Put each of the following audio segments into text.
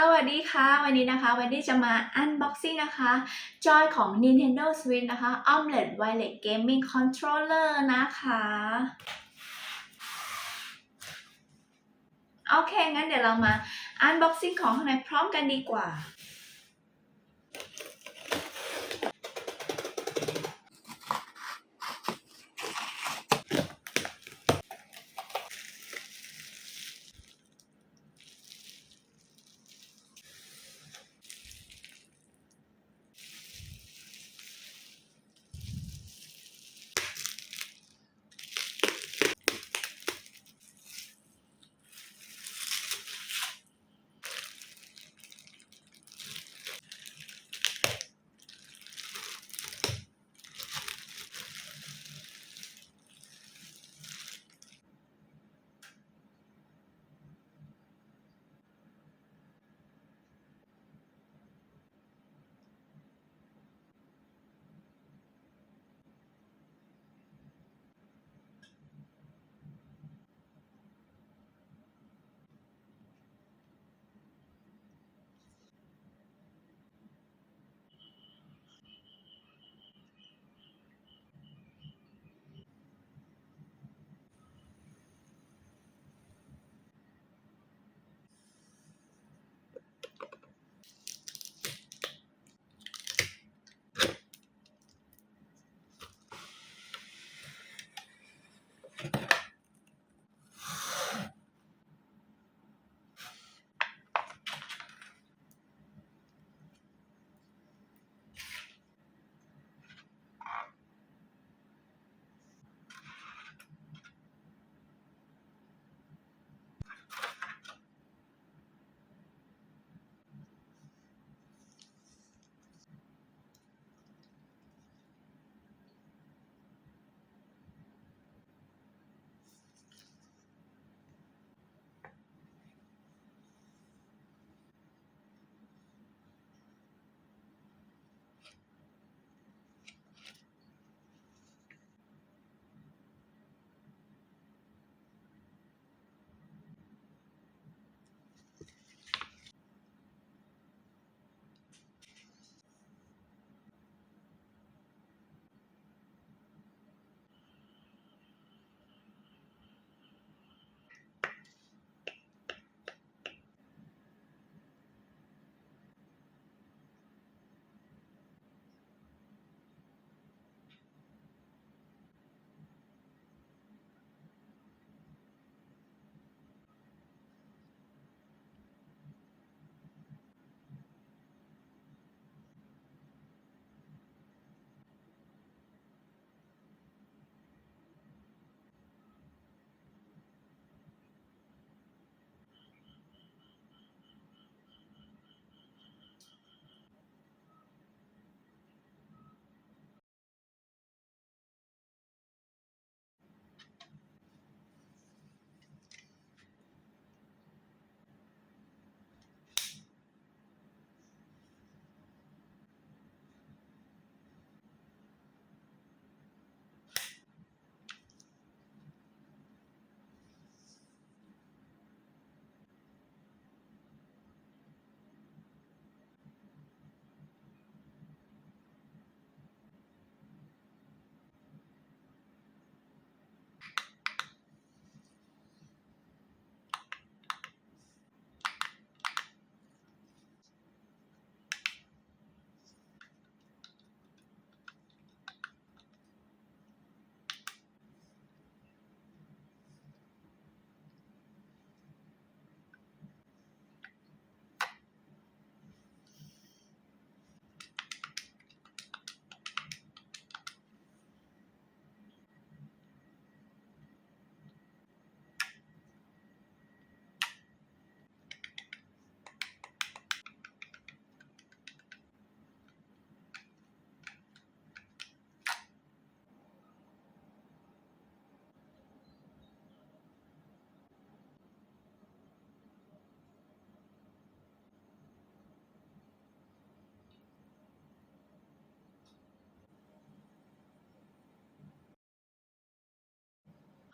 สวัสดีค่ะ วันนี้นะคะวันนี้จะมา unboxing นะคะ จอยของ Nintendo Switch นะคะ Omelette Wireless Gaming Controller นะคะ โอเค งั้นเดี๋ยวเรามา unboxing ของข้างในพร้อมกันดีกว่า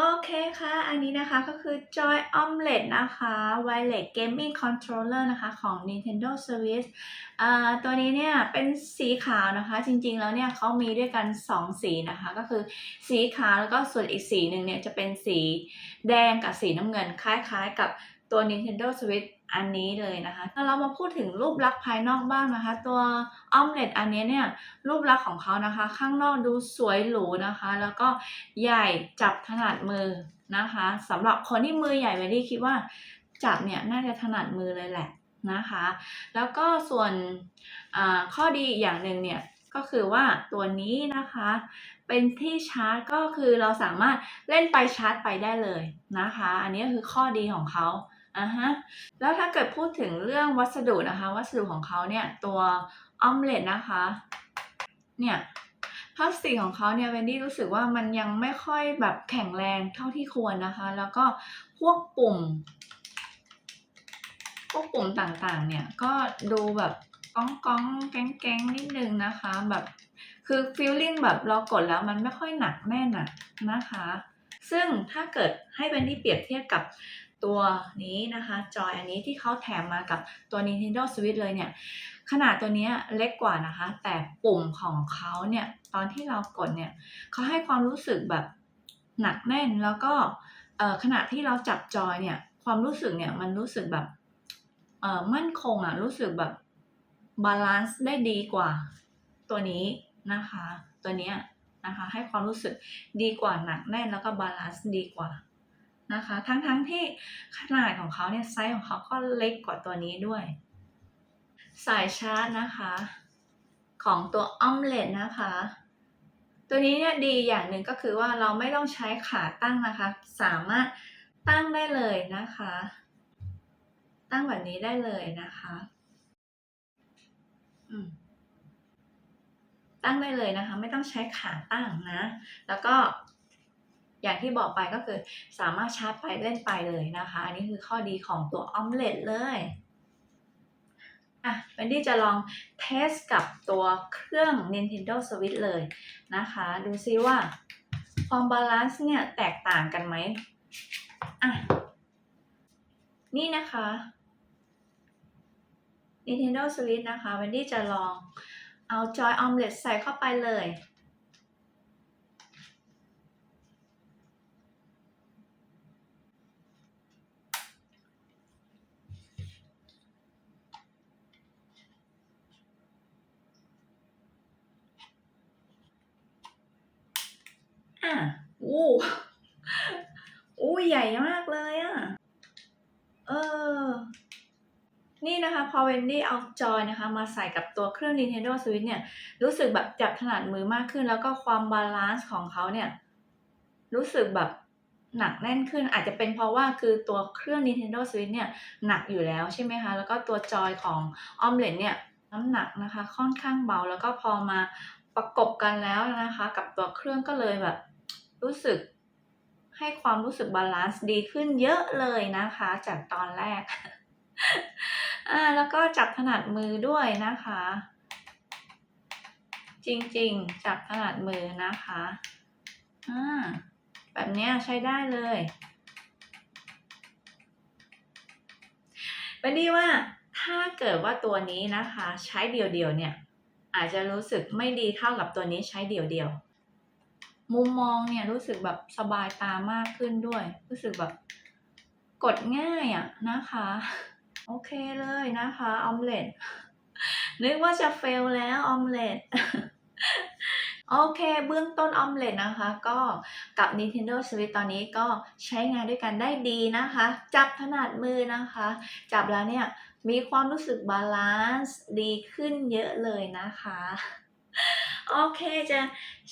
โอเคค่ะ อันนี้นะคะก็คือ Joy Omelette นะคะ Wireless Gaming Controller นะคะของ Nintendo Switch อ่าตัวนี้เนี่ยเป็นสีขาวนะคะ จริงๆแล้วเนี่ยเขามีด้วยกัน 2 สีนะคะ ก็คือสีขาวแล้วก็ส่วนอีกสีหนึ่งเนี่ยจะเป็นสีแดงกับสีน้ำเงินคล้ายๆกับตัว Nintendo Switch อันนี้เลยนะคะถ้าเรามาพูดถึงรูปลักษณ์ภายนอกบ้างนะคะ ตัว Omelette อันนี้เนี่ยรูปลักษณ์ของเขานะคะ ข้างนอกดูสวยหรูนะคะ แล้วก็ใหญ่จับถนัดมือนะคะสำหรับคนที่มือใหญ่เวลี่คิดว่าจับเนี่ยน่าจะถนัดมือเลยแหละนะคะ แล้วก็ส่วนข้อดีอีกอย่างหนึ่งเนี่ยก็คือว่าตัวนี้นะคะเป็นที่ชาร์จก็คือเราสามารถเล่นไปชาร์จไปได้เลยนะคะ อันนี้คือข้อดีของเขา อะฮะแล้วถ้าเกิดพูดถึงเรื่องวัสดุนะคะ วัสดุของเขาเนี่ยตัวออมเล็ตนะคะเนี่ยพลาสติกของเขาเนี่ยเวนดี้รู้สึกว่ามันยังไม่ค่อยแบบแข็งแรงเท่าที่ควรนะคะ แล้วก็พวกปุ่ม พวกปุ่มต่างๆ เนี่ยก็ดูแบบก้องก้องแก๊งแก๊งนิดนึงนะคะ แบบคือฟีลลิ่งแบบเรากดแล้วมันไม่ค่อยหนักแน่นะนะคะ ซึ่งถ้าเกิดให้เวนดี้เปรียบเทียบกับ ตัวนี้นะคะ จอยอันนี้ที่เขาแถมมากับตัว Nintendo Switch เลยเนี่ย ขนาดตัวนี้เล็กกว่านะคะ แต่ปุ่มของเขาเนี่ย ตอนที่เรากดเนี่ยเขาให้ความรู้สึกแบบหนักแน่นแล้วก็ขณะที่เราจับจอยเนี่ย ความรู้สึกเนี่ยมันรู้สึกแบบมั่นคงอะรู้สึกแบบบาลานซ์ได้ดีกว่า ตัวนี้นะคะ ตัวเนี้ยนะคะ ให้ความรู้สึกดีกว่าหนักแน่นแล้วก็บาลานซ์ดีกว่า นะคะ ทั้งๆทที่ขนาดของเขาเนี่ยไซส์ของเขาก็เล็กกว่าตัวนี้ด้วย สายชาร์จนะคะ ของตัวออมเล็ตนะคะ ตัวนี้เนี่ยดีอย่างหนึ่งก็คือว่าเราไม่ต้องใช้ขาตั้งนะคะ สามารถตั้งได้เลยนะคะ ตั้งแบบนี้ได้เลยนะคะตั้งได้เลยนะคะ ไม่ต้องใช้ขาตั้งนะ แล้วก็ อย่างที่บอกไปก็คือสามารถชาร์จไปเล่นไปเลยนะคะ อันนี้คือข้อดีของตัวออมเล็ตเลยอะเวนดี้จะลองเทสกับตัวเครื่อง Nintendo Switch เลยนะคะ ดูซิว่าความบาลานซ์เนี่ยแตกต่างกันไหมอะ นี่นะคะ Nintendo Switch นะคะเวนดี้จะลองเอา Joy Omelette ใส่เข้าไปเลย อะอู้อู้ใหญ่มากเลยอะ เออ นี่นะคะพอเวนดี้เอาจอยนะคะ มาใส่กับตัวเครื่อง Nintendo Switch เนี่ย รู้สึกแบบจับถนัดมือมากขึ้น แล้วก็ความบาลานซ์ของเขาเนี่ย รู้สึกแบบหนักแน่นขึ้นอาจจะเป็นเพราะว่าคือตัวเครื่อง Nintendo Switch เนี่ย หนักอยู่แล้วใช่ไหมคะ แล้วก็ตัวจอยของ Omelette เนี่ย น้ำหนักนะคะ ค่อนข้างเบาแล้วก็พอมาประกบกันแล้วนะคะ กับตัวเครื่องก็เลยแบบ รู้สึกให้ความรู้สึกบาลานซ์ดีขึ้นเยอะเลยนะคะ จากตอนแรก อ่า แล้วก็จับถนัดมือด้วยนะคะ จริงๆ จับถนัดมือนะคะ อ่า แบบนี้ใช้ได้เลยบันดีว่าถ้าเกิดว่าตัวนี้นะคะ ใช้เดี่ยวๆเนี่ย อาจจะรู้สึกไม่ดีเท่ากับตัวนี้ใช้เดี่ยวๆ มุมมองเนี่ยรู้สึกแบบสบายตามากขึ้นด้วย รู้สึกแบบกดง่ายอะนะคะ โอเคเลยนะคะออมเล็ตนึกว่าจะเฟลแล้วออมเล็ตโอเค เบื้องต้นออมเล็ตนะคะ ก็กับ Nintendo Switch ตอนนี้ก็ใช้งานด้วยกันได้ดีนะคะ จับถนัดมือนะคะ จับแล้วเนี่ย มีความรู้สึกบาลานซ์ดีขึ้นเยอะเลยนะคะ โอเคจะ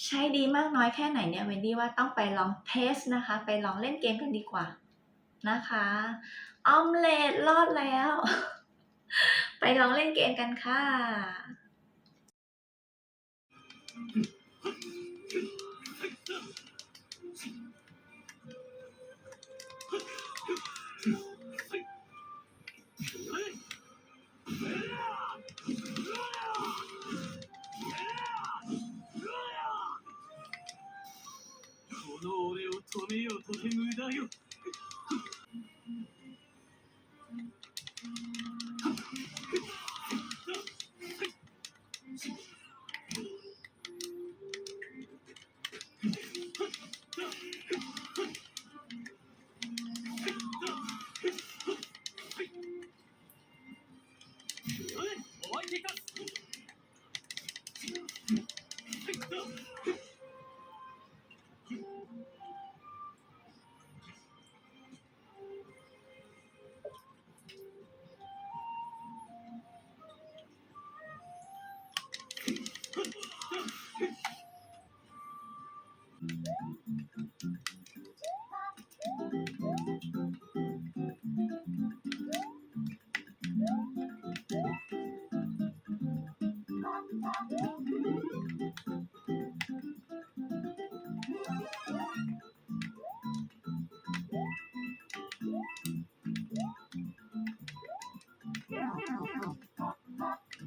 ใช้ดีมากน้อยแค่ไหนเนี่ยเวนดี้ว่าต้องไปลองเทสนะคะ ไปลองเล่นเกมกันดีกว่านะคะออมเล็ตรอดแล้ว ไปลองเล่นเกมกันค่ะ know you.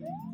อ